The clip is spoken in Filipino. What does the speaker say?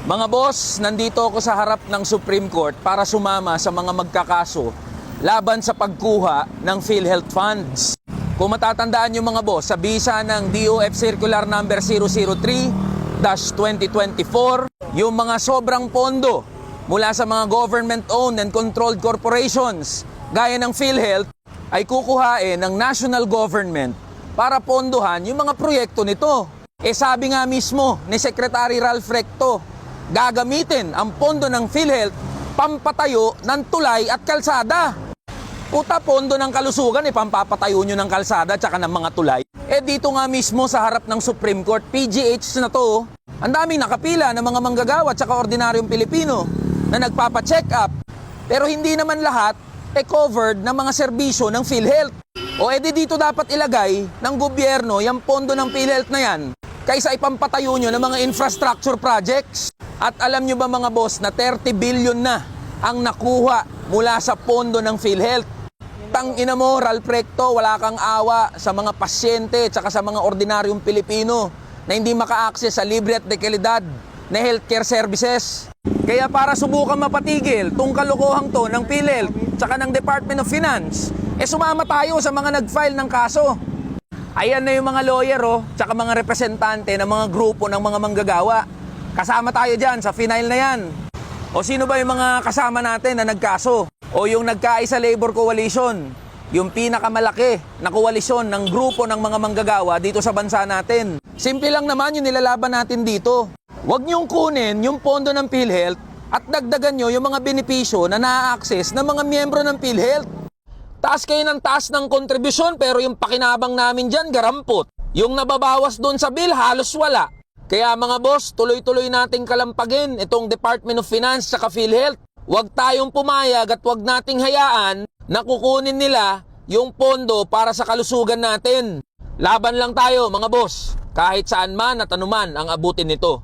Mga boss, nandito ako sa harap ng Supreme Court para sumama sa mga magkakaso laban sa pagkuha ng PhilHealth funds. Kung matatandaan yung mga boss, sa bisa ng DOF Circular Number 003-2024, yung mga sobrang pondo mula sa mga government-owned and controlled corporations gaya ng PhilHealth ay kukuhain ng national government para pondohan yung mga proyekto nito. Eh sabi nga mismo ni Secretary Ralph Recto, gagamitin ang pondo ng PhilHealth pampatayo ng tulay at kalsada. Puta pondo ng kalusugan, eh, pampapatayo nyo ng kalsada tsaka ng mga tulay. Eh dito nga mismo sa harap ng Supreme Court, PGH na to, ang daming nakapila ng mga manggagawa tsaka ordinaryong Pilipino na nagpapa-check up. Pero hindi naman lahat eh covered ng mga serbisyo ng PhilHealth. O edi dito dapat ilagay ng gobyerno yung pondo ng PhilHealth na yan kaysa ipampatayo nyo ng mga infrastructure projects. At alam nyo ba mga boss na 30 billion na ang nakuha mula sa pondo ng PhilHealth. Tang ina mo, Ralph wala kang awa sa mga pasyente at sa mga ordinaryong Pilipino na hindi maka-access sa libre at dekalidad na healthcare services. Kaya para subukan mapatigil tong kalokohang to ng PhilHealth tsaka ng Department of Finance, eh sumama tayo sa mga nag-file ng kaso. Ayan na yung mga lawyer oh, tsaka mga representante ng mga grupo ng mga manggagawa. Kasama tayo dyan sa final na yan. O sino ba yung mga kasama natin na nagkaso? O yung nagkaisa labor coalition? Yung pinakamalaki na koalisyon ng grupo ng mga manggagawa dito sa bansa natin. Simple lang naman yung nilalaban natin dito. Huwag niyong kunin yung pondo ng PhilHealth at dagdagan nyo yung mga benepisyo na na-access ng mga miyembro ng PhilHealth. Taas kayo ng taas ng kontribusyon pero yung pakinabang namin dyan garampot. Yung nababawas doon sa bill halos wala. Kaya mga boss, tuloy-tuloy nating kalampagin itong Department of Finance sa PhilHealth. Huwag tayong pumayag at huwag nating hayaan na kukunin nila yung pondo para sa kalusugan natin. Laban lang tayo mga boss, kahit saan man at anuman ang abutin nito.